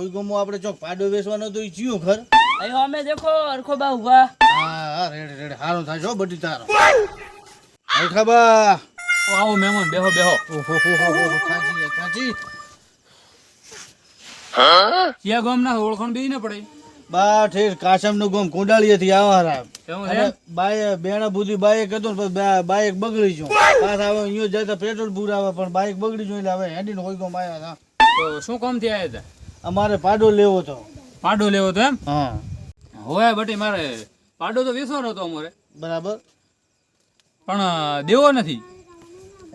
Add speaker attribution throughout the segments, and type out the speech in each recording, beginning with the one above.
Speaker 1: હોય ગમો આપણે ચોક પાડો વેચવાનો તો ઈ ખર
Speaker 2: અહીં અમે દેખો અરખો બા ઊભા.
Speaker 1: હા હા રેડ રેડ હારો થાય છો બટી તારો. અરખા
Speaker 3: બા. આવો મહેમાન બેહો બેહો.
Speaker 1: ઓહો હો હો હો કાજી છે, ખાચી
Speaker 3: ક્યાં ગામ ના ઓળખણ બી ન પડે.
Speaker 1: બા ઠેર કાશમનું ગમ કોડાળીએ આવા રા બાય બેણા બુદ્ધિ બાઈક કહેતો ને બાઈક બગડી જો પાછા આવે અહીંયા જતા પેટ્રોલ પૂરાવે પણ બાઈક બગડી ગયું એટલે હવે હેડીને કોઈ ગમ આવ્યા હતા.
Speaker 3: તો શું કામથી આવ્યા હતા?
Speaker 1: અમારે પાડો લેવો હતો
Speaker 3: પાડો લેવો તો એમ?
Speaker 1: હા.
Speaker 3: હોય બટી મારે પાડો તો વેચવાનો હતો અમારે.
Speaker 1: બરાબર.
Speaker 3: પણ દેવો નથી.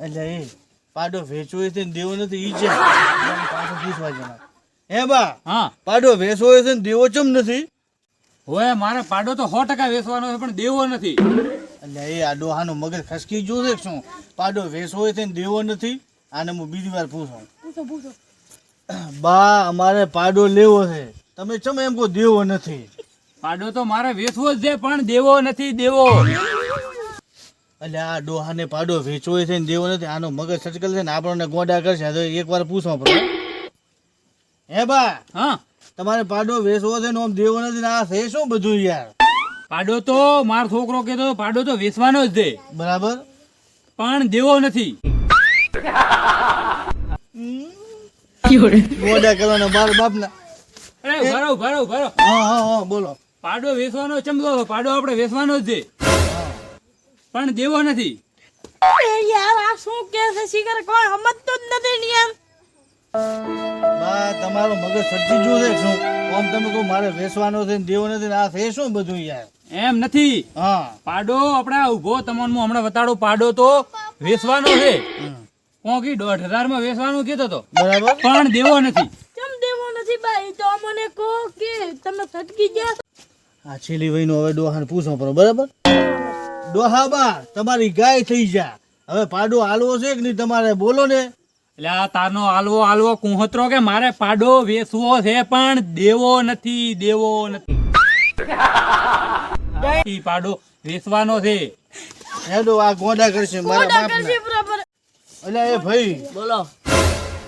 Speaker 1: એટલે એ પાડો વેચવો છે ને દેવો નથી ઈ છે. પાછો પાછું પૂછવા જણા હે બા
Speaker 3: હા.
Speaker 1: પાડો વેચવો હોય છે ને દેવો ચમ નથી?
Speaker 3: હોય મારે પાડો તો સો ટકા વેચવાનો છે પણ દેવો નથી.
Speaker 1: એટલે એ આ ડોહાનો મગજ ખસકી જોશે છે શું? પાડો વેચવો હોય છે ને દેવો નથી? આને હું બીજી વાર પૂછું.
Speaker 2: પૂછો પૂછો.
Speaker 1: બા અમારે પાડો લેવો છે. તમે ચમ એમ કહો દેવો નથી?
Speaker 3: પાડો તો મારે વેચવો જ છે પણ દેવો નથી દેવો.
Speaker 1: એટલે આ ડોહાને પાડો વેચવો છે ને દેવો નથી આનો મગજ સચકલ છે ને આપણને ગોડા કરશે. તો એકવાર પૂછો પડે હે બા
Speaker 3: હા.
Speaker 1: તમારે પાડો વેચવો છે ને આમ દેવો નથી ને આ છે શું બધું યાર?
Speaker 3: પાડો તો મારો છોકરો કહેતો પાડો તો વેચવાનો જ છે.
Speaker 1: બરાબર.
Speaker 3: પણ દેવો નથી.
Speaker 1: ગોડા કરવાના બાર બાપના.
Speaker 3: અરે ભરો ભરો ભરો
Speaker 1: હા હા હા બોલો.
Speaker 3: પાડો વેચવાનો ચમકો પાડો આપણે વેચવાનો જ છે. પણ દેવો નથી.
Speaker 2: યાર આ શું કે છે? શિખર કોઈ સમજતું જ નથી ને યાર.
Speaker 1: બા તમારો મગજ સજી ગયું છે શું? આમ તમે કહો મારે વેચવાનો છે ને દેવો નથી ને આ છે શું બધું યાર?
Speaker 3: એમ નથી.
Speaker 1: હા.
Speaker 3: પાડો આપણે ઊભો તમને હું હમણાં બતાડો પાડો તો. વેચવાનો છે. કોકી દોઢ હજારમાં વેચવાનું કીધો તો.
Speaker 1: બરાબર.
Speaker 3: પણ દેવો નથી.
Speaker 2: કેમ દેવો નથી ભાઈ તો અમને કહો કે તમે થટકી ગયા
Speaker 1: આ છેલ્લી વહીનો હવે ડોહાને પૂછો પડો બરાબર? ડોહા બા તમારી ગાય થઈ જા. હવે પાડો હાલવો છે કે નહીં તમારે? બોલો ને.
Speaker 3: એટલે આ તારનો આલવો આલવો કુંહતરો કે મારે પાડો વેચવો છે પણ દેવો નથી દેવો નથી. પાડો વેચવાનો છે.
Speaker 1: હેડો આ ગોડા કરશે મારા બાપના.
Speaker 2: કરશે બરાબર.
Speaker 1: એટલે એ ભાઈ
Speaker 2: બોલો.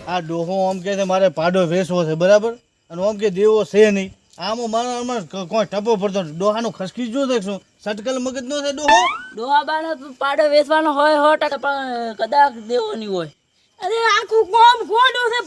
Speaker 1: આ ડોહો આમ કે છે મારે પાડો વેસવો છે બરાબર? અને આમ કે દેવો છે નહીં. આમ મારા આમાં કોઈ ટપો પડતો ડોહાનો ડોહાનું ખસકી જો છે શું? સટકલ મગજ નો છે ડોહો?
Speaker 2: ડોહાબાનો પાડો વેસવાનો હોય ટકા પણ કદાચ દેવો નહીં હોય. અરે આખું કોમ ખોડો છે